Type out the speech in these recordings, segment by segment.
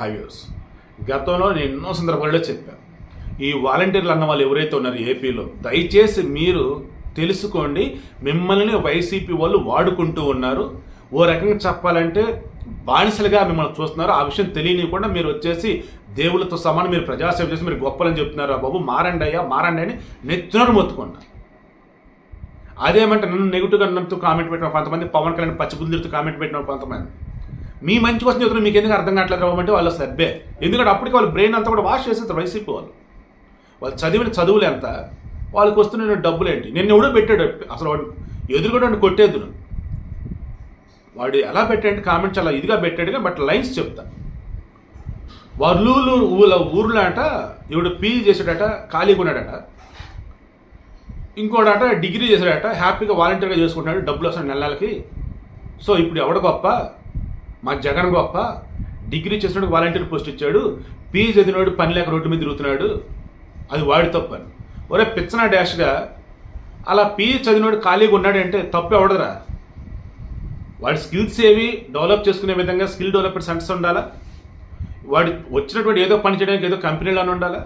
Highways గతంలో నేను ఎన్నో సందర్భాల్లో చెప్పాను ఈ వాలంటీర్లు అన్న వాళ్ళు ఎవరైతే ఉన్నారు ఏపీలో దయచేసి మీరు తెలుసుకోండి మిమ్మల్ని వైసీపీ వాళ్ళు వాడుకుంటూ ఉన్నారు. ఓ రకంగా చెప్పాలంటే బానిసలుగా మిమ్మల్ని చూస్తున్నారు. ఆ విషయం తెలియనివ్వకుండా మీరు వచ్చేసి దేవుళ్ళతో సమానం మీరు ప్రజాసేవ చేసి మీరు గొప్పలని చెప్తున్నారు. బాబు మారండి అయ్యా మారండి అని నెత్తినరు మొత్తుకున్నారు అదేమంటే నన్ను నెగిటివ్గా నన్నుతో కామెంట్ పెట్టిన కొంతమంది పవన్ కళ్యాణ్ పచ్చిబుద్ధితో కామెంట్ పెట్టిన కొంతమంది. మీ మంచి కోసం చెప్తున్నారు మీకు ఎందుకు అర్థం కావట్లేదు రావంటే వాళ్ళు సబ్బే ఎందుకంటే అప్పటికి వాళ్ళు బ్రెయిన్ అంతా కూడా వాష్ చేసేస్తారు వైసీపీ వాళ్ళు వాళ్ళు చదివిన చదువులు ఎంత? వాళ్ళకి వస్తున్న డబ్బులు ఏంటి? నిన్న ఎవడో పెట్టాడు. అసలు వాడు ఎదురుగా కొట్టేద్దు వాడు ఎలా పెట్టాడు కామెంట్స్ అలా ఇదిగా పెట్టాడుగా బట్ లైన్స్ చెప్తా. వర్లూలు ఊళ్ళ ఊర్లో అట ఇవిడు పీజీ చేసాడట ఖాళీగా ఉన్నాడట ఇంకోడట డిగ్రీ చేశాడట హ్యాపీగా వాలంటీర్గా చేసుకుంటున్నాడు డబ్బులు వస్తాడు నెల నెలకి. సో ఇప్పుడు ఎవడ గొప్ప? మా జగన్ గొప్ప డిగ్రీ చేసినోడు వాలంటీర్ పోస్ట్ ఇచ్చాడు పీజీ చదివినోడు పని లేక రోడ్డు మీద తిరుగుతున్నాడు అది వాడి తప్పు అని ఒరే పిచ్చన డాష్గా అలా పీజీ చదివినోడు ఖాళీగా ఉన్నాడంటే తప్పు ఎవడరా వాడి స్కిల్స్ ఏవి? డెవలప్ చేసుకునే విధంగా స్కిల్ డెవలప్మెంట్ సెంటర్స్ ఉండాలా? వాడు వచ్చినటువంటి ఏదో పని చేయడానికి ఏదో కంపెనీలోనే ఉండాలా?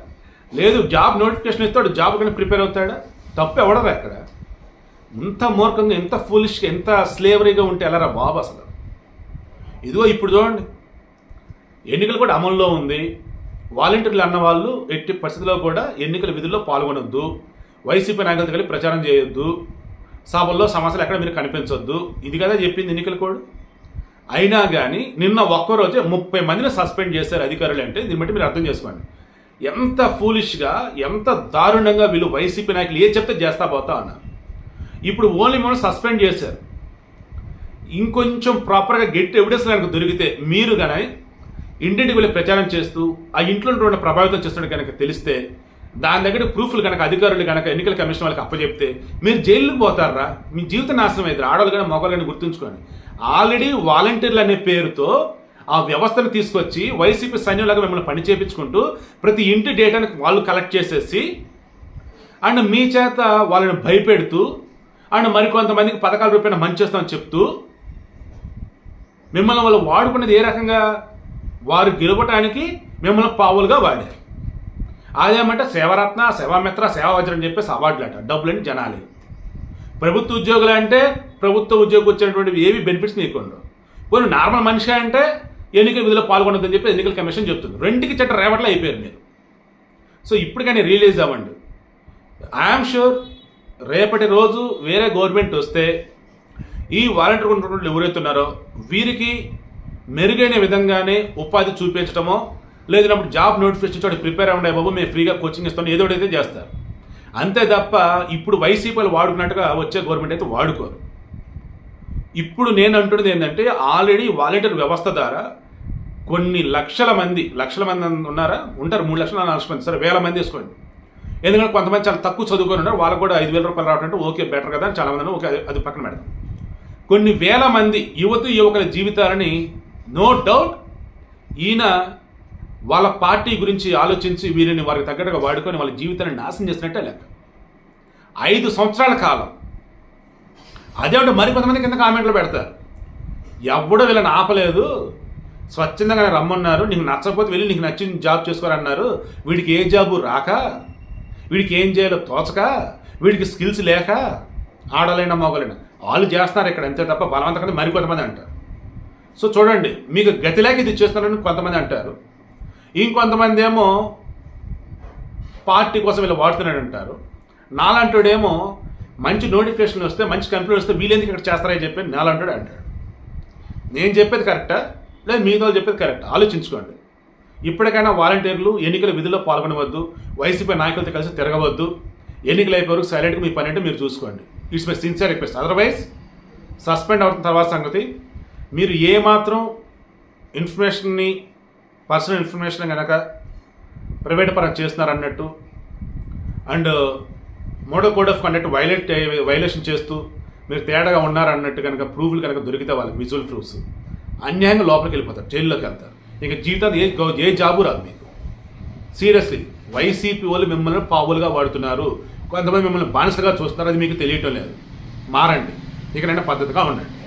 లేదు జాబ్ నోటిఫికేషన్ ఇస్తాడు జాబ్ కానీ ప్రిపేర్ అవుతాడా? తప్పు ఎవడరా అక్కడ ఇంత మూర్ఖంగా ఎంత ఫూలిష్గా ఎంత స్లేవరీగా ఉంటే ఎలారా బాబు అసలు? ఇదిగో ఇప్పుడు చూడండి. ఎన్నికలు కూడా అమల్లో ఉంది. వాలంటీర్లు అన్న వాళ్ళు ఎట్టి పరిస్థితుల్లో కూడా ఎన్నికల విధుల్లో పాల్గొనొద్దు. వైసీపీ నాయకులతో కలిపి ప్రచారం చేయొద్దు. సభల్లో సమస్యలు ఎక్కడ మీరు కనిపించొద్దు. ఇది కదా చెప్పింది ఎన్నికల కోడ్. అయినా కానీ నిన్న ఒక్కరోజే ముప్పై మందిని సస్పెండ్ చేశారు అధికారులు అంటే దీన్ని బట్టి మీరు అర్థం చేసుకోండి. ఎంత ఫూలిష్గా ఎంత దారుణంగా వీళ్ళు వైసీపీ నాయకులు ఏ చెప్తే చేస్తా పోతా అన్నారు. ఇప్పుడు ఓన్లీ మనం సస్పెండ్ చేశారు. ఇంకొంచెం ప్రాపర్గా గెట్ ఎవిడెన్స్ కనుక దొరికితే మీరు కానీ ఇంటింటికి వెళ్ళి ప్రచారం చేస్తూ ఆ ఇంట్లో ఉన్నటువంటి ప్రభావితం చేస్తున్నట్టు కనుక తెలిస్తే దాని దగ్గర ప్రూఫ్లు కనుక అధికారులు కనుక ఎన్నికల కమిషన్ వాళ్ళకి అప్పచెప్తే మీరు జైలుకి పోతారా? మీ జీవిత నాశనం అయితే ఆడవాళ్ళు కానీ మగవాళ్ళు కానీ గుర్తుంచుకోండి. ఆల్రెడీ వాలంటీర్లు అనే పేరుతో ఆ వ్యవస్థను తీసుకొచ్చి వైసీపీ సైన్యంలాగా మిమ్మల్ని పని చేపించుకుంటూ ప్రతి ఇంటి డేటాని వాళ్ళు కలెక్ట్ చేసేసి అండ్ మీ చేత వాళ్ళని భయపెడుతూ అండ్ మరికొంతమందికి పథకాల రూపాయన మంచి చేస్తామని చెప్తూ మిమ్మల్ని వాళ్ళు వాడుకున్నది ఏ రకంగా? వారు గెలవటానికి మిమ్మల్ని పావులుగా వాడారు. అదేమంటే సేవరత్న సేవామిత్ర సేవావజ్రం అని చెప్పేసి అవార్డులు అంట డబ్బులని జనాలి. ప్రభుత్వ ఉద్యోగులు అంటే ప్రభుత్వ ఉద్యోగం వచ్చేటువంటివి ఏవి బెనిఫిట్స్ నీకు ఉండవు కొన్ని నార్మల్ మనిషి అంటే ఎన్నికల విధిలో పాల్గొనొద్దని చెప్పి ఎన్నికల కమిషన్ చెప్తుంది. రెండుకి చెట్ట రేవట్లో అయిపోయారు మీరు. సో ఇప్పటికైనా రిలీజ్ అవ్వండి. ఐఎమ్ షూర్ రేపటి రోజు వేరే గవర్నమెంట్ వస్తే ఈ వాలంటీర్ ఉన్నటువంటి ఎవరైతే ఉన్నారో వీరికి మెరుగైన విధంగానే ఉపాధి చూపించడమో లేదన్నప్పుడు జాబ్ నోటిఫికేషన్ తోటి ప్రిపేర్ అవ్వండి బాబు మేము ఫ్రీగా కోచింగ్ ఇస్తాం ఏదో అయితే చేస్తారు. అంతే తప్ప ఇప్పుడు వైసీపీలు వాడుకున్నట్టుగా వచ్చే గవర్నమెంట్ అయితే వాడుకోరు. ఇప్పుడు నేను అంటున్నది ఏంటంటే ఆల్రెడీ వాలంటీర్ వ్యవస్థ ద్వారా కొన్ని లక్షల మంది లక్షల మంది ఉన్నారా? ఉంటారు మూడు లక్షల నాలుగు లక్షల మంది సరే వేల మంది వేసుకోండి. ఎందుకంటే కొంతమంది చాలా తక్కువ చదువుకొని ఉన్నారు వాళ్ళకు కూడా ఐదు వేల రూపాయలు రావడం ఓకే బెటర్ కదా అని చాలామంది ఓకే అది- అది పక్కన పెడతాం కొన్ని వేల మంది యువతి యువకుల జీవితాలని నో డౌట్ ఈయన వాళ్ళ పార్టీ గురించి ఆలోచించి వీరిని వారికి తగ్గట్టుగా వాడుకొని వాళ్ళ జీవితాన్ని నాశనం చేసినట్టే లెక్క. ఐదు సంవత్సరాల కాలం. అదేమిటి మరి కొంతమంది కింద కామెంట్లు పెడతారు. ఎవడో వీళ్ళని ఆపలేదు. స్వచ్ఛందంగానే రమ్మన్నారు. నీకు నచ్చకపోతే వెళ్ళి నీకు నచ్చిన జాబ్ చేసుకోరన్నారు. వీడికి ఏ జాబు రాక? వీడికి ఏం చేయాలో తోచక? వీడికి స్కిల్స్ లేక? ఆడలేనా మొగలేనా? వాళ్ళు చేస్తున్నారు ఇక్కడ అంతే తప్ప బలవంతంగా మరి కొంతమంది అంటారు. సో చూడండి మీకు గతిలేక ఇది చేస్తున్నారని కొంతమంది అంటారు. ఇంకొంతమంది ఏమో పార్టీ కోసం వీళ్ళు వాడుతున్నాడు అంటారు. నాలంటాడేమో మంచి నోటిఫికేషన్ వస్తే మంచి కంపెనీ వస్తే వీళ్ళెందుకు ఇక్కడ చేస్తారని చెప్పి నాలంటాడు అంటాడు. నేను చెప్పేది కరెక్టా? లేదు మిగతా వాళ్ళు చెప్పేది కరెక్ట్? ఆలోచించుకోండి. ఇప్పటికైనా వాలంటీర్లు ఎన్నికల విధుల్లో పాల్గొనవద్దు వైసీపీ నాయకులతో కలిసి తిరగవద్దు. ఎన్నికలు అయిపోయి సైలెంట్గా మీ పని అంటే మీరు చూసుకోండి. It's my sincere request otherwise suspend అవుతున్న తర్వాత సంగతి మీరు ఏమాత్రం ఇన్ఫర్మేషన్ని పర్సనల్ ఇన్ఫర్మేషన్ కనుక ప్రైవేట్ పరం చేస్తున్నారన్నట్టు and మోడో code of conduct violate violation చేస్తూ మీరు తేడాగా ఉన్నారన్నట్టు కనుక ప్రూఫ్లు కనుక దొరికితే వాళ్ళకి విజువల్ ప్రూఫ్స్ అన్యాయంగా లోపలికి వెళ్ళిపోతారు జైల్లోకి వెళ్తారు. ఇక జీవితాన్ని ఏ ఏ జాబు రాదు మీకు. సీరియస్లీ వైసీపీ వాళ్ళు మిమ్మల్ని పావులుగా వాడుతున్నారు. కొంతమంది మిమ్మల్ని బానిసగా చూస్తున్నారు అది మీకు తెలియటం లేదు. మారండి. ఇకనైనా పద్ధతిగా ఉండండి.